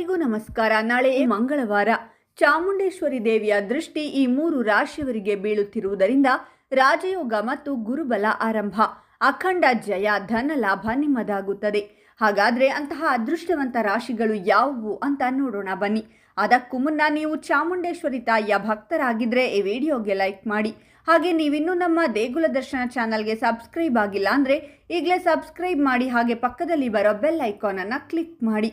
ಎಲ್ಲರಿಗೂ ನಮಸ್ಕಾರ. ನಾಳೆ ಮಂಗಳವಾರ ಚಾಮುಂಡೇಶ್ವರಿ ದೇವಿಯ ದೃಷ್ಟಿ ಈ ಮೂರು ರಾಶಿಯವರಿಗೆ ಬೀಳುತ್ತಿರುವುದರಿಂದ ರಾಜಯೋಗ ಮತ್ತು ಗುರುಬಲ ಆರಂಭ. ಅಖಂಡ ಜಯ, ಧನ ಲಾಭ ನಿಮ್ಮದಾಗುತ್ತದೆ. ಹಾಗಾದ್ರೆ ಅಂತಹ ಅದೃಷ್ಟವಂತ ರಾಶಿಗಳು ಯಾವುವು ಅಂತ ನೋಡೋಣ ಬನ್ನಿ. ಅದಕ್ಕೂ ಮುನ್ನ ನೀವು ಚಾಮುಂಡೇಶ್ವರಿ ತಾಯಿಯ ಭಕ್ತರಾಗಿದ್ರೆ ಈ ವಿಡಿಯೋಗೆ ಲೈಕ್ ಮಾಡಿ. ಹಾಗೆ ನೀವಿನ್ನೂ ನಮ್ಮ ದೇಗುಲ ದರ್ಶನ ಚಾನಲ್ಗೆ ಸಬ್ಸ್ಕ್ರೈಬ್ ಆಗಿಲ್ಲ ಅಂದರೆ ಈಗಲೇ ಸಬ್ಸ್ಕ್ರೈಬ್ ಮಾಡಿ ಹಾಗೆ ಪಕ್ಕದಲ್ಲಿ ಬರೋ ಬೆಲ್ ಐಕಾನನ್ನು ಕ್ಲಿಕ್ ಮಾಡಿ.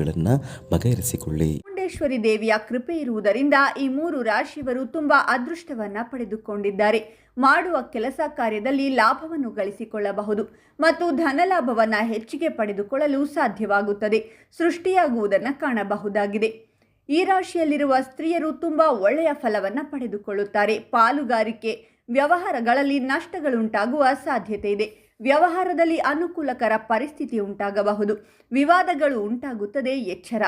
ಸಮಸ್ಯೆಗಳನ್ನು ಬಗೆಹರಿಸಿಕೊಳ್ಳಿ. ಚಾಮುಂಡೇಶ್ವರಿ ದೇವಿಯ ಕೃಪೆ ಇರುವುದರಿಂದ ಈ ಮೂರು ರಾಶಿಯವರು ತುಂಬಾ ಅದೃಷ್ಟವನ್ನ ಪಡೆದುಕೊಂಡಿದ್ದಾರೆ. ಮಾಡುವ ಕೆಲಸ ಕಾರ್ಯದಲ್ಲಿ ಲಾಭವನ್ನು ಗಳಿಸಿಕೊಳ್ಳಬಹುದು ಮತ್ತು ಧನಲಾಭವನ್ನ ಹೆಚ್ಚಿಗೆ ಪಡೆದುಕೊಳ್ಳಲು ಸಾಧ್ಯವಾಗುತ್ತದೆ. ಸೃಷ್ಟಿಯಾಗುವುದನ್ನು ಕಾಣಬಹುದಾಗಿದೆ. ಈ ರಾಶಿಯಲ್ಲಿರುವ ಸ್ತ್ರೀಯರು ತುಂಬಾ ಒಳ್ಳೆಯ ಫಲವನ್ನು ಪಡೆದುಕೊಳ್ಳುತ್ತಾರೆ. ಪಾಲುಗಾರಿಕೆ, ವ್ಯವಹಾರಗಳಲ್ಲಿ ನಷ್ಟಗಳುಂಟಾಗುವ ಸಾಧ್ಯತೆ ಇದೆ. ವ್ಯವಹಾರದಲ್ಲಿ ಅನುಕೂಲಕರ ಪರಿಸ್ಥಿತಿ ಉಂಟಾಗಬಹುದು. ವಿವಾದಗಳು ಉಂಟಾಗುತ್ತದೆ ಎಚ್ಚರ.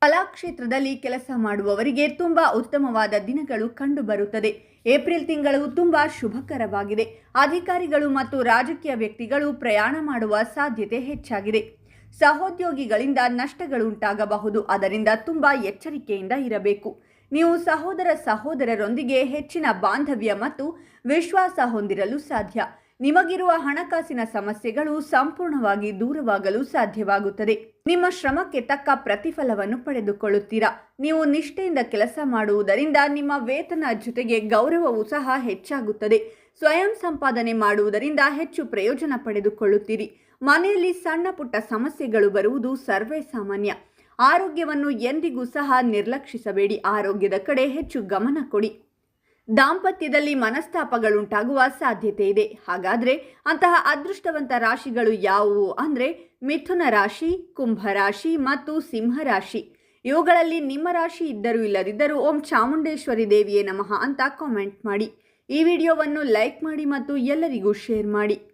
ಕಲಾಕ್ಷೇತ್ರದಲ್ಲಿ ಕೆಲಸ ಮಾಡುವವರಿಗೆ ತುಂಬಾ ಉತ್ತಮವಾದ ದಿನಗಳು ಕಂಡುಬರುತ್ತದೆ. ಏಪ್ರಿಲ್ ತಿಂಗಳು ತುಂಬಾ ಶುಭಕರವಾಗಿದೆ. ಅಧಿಕಾರಿಗಳು ಮತ್ತು ರಾಜಕೀಯ ವ್ಯಕ್ತಿಗಳು ಪ್ರಯಾಣ ಮಾಡುವ ಸಾಧ್ಯತೆ ಹೆಚ್ಚಾಗಿದೆ. ಸಹೋದ್ಯೋಗಿಗಳಿಂದ ನಷ್ಟಗಳು ಉಂಟಾಗಬಹುದು. ಅದರಿಂದ ತುಂಬಾ ಎಚ್ಚರಿಕೆಯಿಂದ ಇರಬೇಕು. ನೀವು ಸಹೋದರ ಸಹೋದರರೊಂದಿಗೆ ಹೆಚ್ಚಿನ ಬಾಂಧವ್ಯ ಮತ್ತು ವಿಶ್ವಾಸ ಹೊಂದಿರಲು ಸಾಧ್ಯ. ನಿಮಗಿರುವ ಹಣಕಾಸಿನ ಸಮಸ್ಯೆಗಳು ಸಂಪೂರ್ಣವಾಗಿ ದೂರವಾಗಲು ಸಾಧ್ಯವಾಗುತ್ತದೆ. ನಿಮ್ಮ ಶ್ರಮಕ್ಕೆ ತಕ್ಕ ಪ್ರತಿಫಲವನ್ನು ಪಡೆದುಕೊಳ್ಳುತ್ತೀರಾ? ನೀವು ನಿಷ್ಠೆಯಿಂದ ಕೆಲಸ ಮಾಡುವುದರಿಂದ ನಿಮ್ಮ ವೇತನ ಜೊತೆಗೆ ಗೌರವವೂ ಸಹ ಹೆಚ್ಚಾಗುತ್ತದೆ. ಸ್ವಯಂ ಸಂಪಾದನೆ ಮಾಡುವುದರಿಂದ ಹೆಚ್ಚು ಪ್ರಯೋಜನ ಪಡೆದುಕೊಳ್ಳುತ್ತೀರಿ. ಮನೆಯಲ್ಲಿ ಸಣ್ಣ ಪುಟ್ಟ ಸಮಸ್ಯೆಗಳು ಬರುವುದು ಸರ್ವೇ ಸಾಮಾನ್ಯ. ಆರೋಗ್ಯವನ್ನು ಎಂದಿಗೂ ಸಹ ನಿರ್ಲಕ್ಷಿಸಬೇಡಿ. ಆರೋಗ್ಯದ ಕಡೆ ಹೆಚ್ಚು ಗಮನ ಕೊಡಿ. ದಾಂಪತ್ಯದಲ್ಲಿ ಮನಸ್ತಾಪಗಳುಂಟಾಗುವ ಸಾಧ್ಯತೆ ಇದೆ ಹಾಗಾದ್ರೆ ಅಂತಹ ಅದೃಷ್ಟವಂತ ರಾಶಿಗಳು ಯಾವುವು? ಅಂದ್ರೆ ಮಿಥುನ ರಾಶಿ, ಕುಂಭ ರಾಶಿ ಮತ್ತು ಸಿಂಹ ರಾಶಿ. ಇವುಗಳಲ್ಲಿ ನಿಮ್ಮ ರಾಶಿ ಇದ್ದರೂ ಇಲ್ಲದಿದ್ದರೂ ಓಂ ಚಾಮುಂಡೇಶ್ವರಿ ದೇವಿಯೇ ನಮಃ ಅಂತ ಕಾಮೆಂಟ್ ಮಾಡಿ. ಈ ವಿಡಿಯೋವನ್ನು ಲೈಕ್ ಮಾಡಿ ಮತ್ತು ಎಲ್ಲರಿಗೂ ಶೇರ್ ಮಾಡಿ.